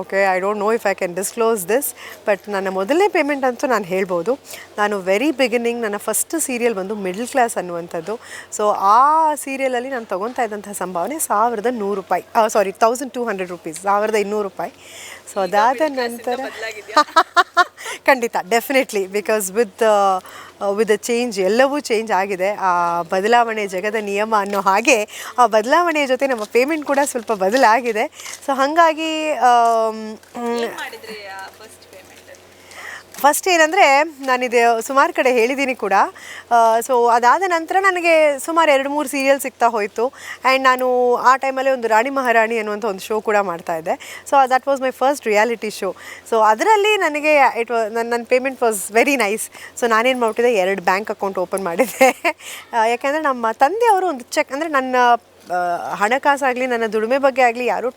Okay I don't know if I can disclose this but ನನ್ನ ಮೊದಲನೇ payment ಅಂತೂ ನಾನು ಹೇಳ್ಬೋದು. ನಾನು ವೆರಿ ಬಿಗಿನಿಂಗ್ ನನ್ನ ಫಸ್ಟ್ ಸೀರಿಯಲ್ ಬಂದು ಮಿಡ್ಲ್ ಕ್ಲಾಸ್ ಅನ್ನುವಂಥದ್ದು. ಸೊ ಆ ಸೀರಿಯಲಲ್ಲಿ ನಾನು ತೊಗೊತಾ ಇದ್ದಂಥ ಸಂಭಾವನೆ ಸಾವಿರದ ನೂರು ರೂಪಾಯಿ. Sorry thousand two hundred rupees ಸಾವಿರದ ಇನ್ನೂರು ರೂಪಾಯಿ. ಸೊ ಅದಾದ ನಂತರ ಖಂಡಿತ definitely because with with a change ಎಲ್ಲವೂ ಚೇಂಜ್ ಆಗಿದೆ. ಆ ಬದಲಾವಣೆ ಜಗದ ನಿಯಮ ಅನ್ನೋ ಹಾಗೆ ಆ ಬದಲಾವಣೆಯ ಜೊತೆ ನಮ್ಮ ಪೇಮೆಂಟ್ ಕೂಡ ಸ್ವಲ್ಪ ಬದಲಾಗಿದೆ. ಸೊ ಹಾಗಾಗಿ ಫಸ್ಟ್ ಏನಂದರೆ ನಾನಿದೆ ಸುಮಾರು ಕಡೆ ಹೇಳಿದ್ದೀನಿ ಕೂಡ. ಸೊ ಅದಾದ ನಂತರ ನನಗೆ ಸುಮಾರು ಎರಡು ಮೂರು ಸೀರಿಯಲ್ ಸಿಗ್ತಾ ಹೋಯಿತು. ಆ್ಯಂಡ್ ನಾನು ಆ ಟೈಮಲ್ಲಿ ಒಂದು ರಾಣಿ ಮಹಾರಾಣಿ ಅನ್ನುವಂಥ ಒಂದು ಶೋ ಕೂಡ ಮಾಡ್ತಾ ಇದ್ದೆ. So that was my first reality show so ಅದರಲ್ಲಿ ನನಗೆ ಇಟ್ ವಾ ನನ್ನ ನನ್ನ payment was very nice so ನಾನೇನು ಮಾಡ್ಬಿಟ್ಟಿದ್ದೆ ಎರಡು ಬ್ಯಾಂಕ್ ಅಕೌಂಟ್ ಓಪನ್ ಮಾಡಿದ್ದೆ. ಯಾಕೆಂದರೆ ನಮ್ಮ ತಂದೆಯವರು ಒಂದು ಚೆಕ್ ಅಂದರೆ ನನ್ನ ಹಣಕಾಸಾಗಲಿ, ನನ್ನ ದುಡಿಮೆ ಬಗ್ಗೆ ಆಗಲಿ ಯಾರೂ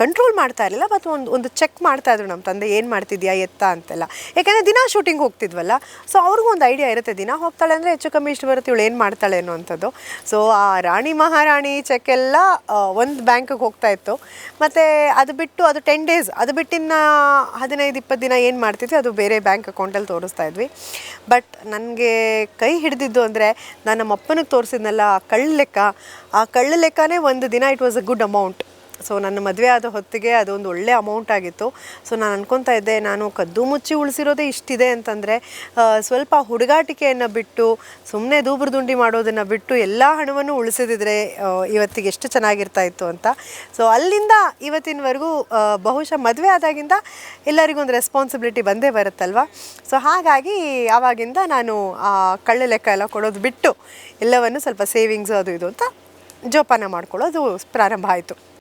ಕಂಟ್ರೋಲ್ ಮಾಡ್ತಾ ಇರಲಿಲ್ಲ ಮತ್ತು ಒಂದು ಒಂದು ಚೆಕ್ ಮಾಡ್ತಾ ಇದ್ರು ನಮ್ಮ ತಂದೆ, ಏನು ಮಾಡ್ತಿದ್ಯಾ, ಎತ್ತ? ಅಂತೆಲ್ಲ. ಯಾಕೆಂದರೆ ದಿನ ಶೂಟಿಂಗ್ ಹೋಗ್ತಿದ್ವಲ್ಲ ಸೊ ಅವ್ರಿಗೂ ಒಂದು ಐಡಿಯಾ ಇರುತ್ತೆ, ದಿನ ಹೋಗ್ತಾಳೆ ಅಂದರೆ ಹೆಚ್ಚು ಕಮ್ಮಿ ಇಷ್ಟು ಬರುತ್ತೆ, ಇವಳು ಏನು ಮಾಡ್ತಾಳೆ ಅನ್ನೋವಂಥದ್ದು. ಸೊ ಆ ರಾಣಿ ಮಹಾರಾಣಿ ಚೆಕ್ ಎಲ್ಲ ಒಂದು ಬ್ಯಾಂಕಿಗೆ ಹೋಗ್ತಾ ಇತ್ತು. ಮತ್ತು ಅದು ಬಿಟ್ಟು, ಅದು ಟೆನ್ ಡೇಸ್ ಅದು ಬಿಟ್ಟಿನ ಹದಿನೈದು, ಇಪ್ಪತ್ತು ದಿನ ಏನು ಮಾಡ್ತಿದ್ವಿ, ಅದು ಬೇರೆ ಬ್ಯಾಂಕ್ ಅಕೌಂಟಲ್ಲಿ ತೋರಿಸ್ತಾ ಇದ್ವಿ. ಬಟ್ ನನಗೆ ಕೈ ಹಿಡಿದಿದ್ದು ಅಂದರೆ ನಾನು ನಮ್ಮ ಅಪ್ಪನಿಗೆ ತೋರಿಸಿದ್ನಲ್ಲ, ಆ ಕಳ್ಳ ಲೆಕ್ಕ ಆ ಕಳ್ಳ ಲೆಕ್ಕನೇ ಒಂದು ದಿನ it was a good amount so ನನ್ನ ಮದುವೆ ಆದ ಹೊತ್ತಿಗೆ ಅದೊಂದು ಒಳ್ಳೆ ಅಮೌಂಟ್ ಆಗಿತ್ತು. ಸೊ ನಾನು ಅನ್ಕೊತಾ ಇದ್ದೆ, ನಾನು ಕದ್ದು ಮುಚ್ಚಿ ಉಳಿಸಿರೋದೇ ಇಷ್ಟಿದೆ ಅಂತಂದರೆ ಸ್ವಲ್ಪ ಹುಡುಗಾಟಿಕೆಯನ್ನು ಬಿಟ್ಟು ಸುಮ್ಮನೆ ದೂಬ್ರದುಂಡಿ ಮಾಡೋದನ್ನು ಬಿಟ್ಟು ಎಲ್ಲ ಹಣವನ್ನು ಉಳಿಸಿದಿದ್ರೆ ಇವತ್ತಿಗೆ ಎಷ್ಟು ಚೆನ್ನಾಗಿರ್ತಾ ಇತ್ತು ಅಂತ. ಸೊ ಅಲ್ಲಿಂದ ಇವತ್ತಿನವರೆಗೂ ಬಹುಶಃ ಮದುವೆ ಆದಾಗಿಂದ ಎಲ್ಲರಿಗೂ ಒಂದು ರೆಸ್ಪಾನ್ಸಿಬಿಲಿಟಿ ಬಂದೇ ಬರುತ್ತಲ್ವ? ಸೊ ಹಾಗಾಗಿ ಆವಾಗಿಂದ ನಾನು ಆ ಕಳ್ಳ ಲೆಕ್ಕ ಎಲ್ಲ ಕೊಡೋದು ಬಿಟ್ಟು, ಎಲ್ಲವನ್ನು ಸ್ವಲ್ಪ ಸೇವಿಂಗ್ಸ್ ಅದು ಇದು ಅಂತ ಜೋಪಾನ ಮಾಡ್ಕೊಳ್ಳೋದು ಪ್ರಾರಂಭ ಆಯಿತು.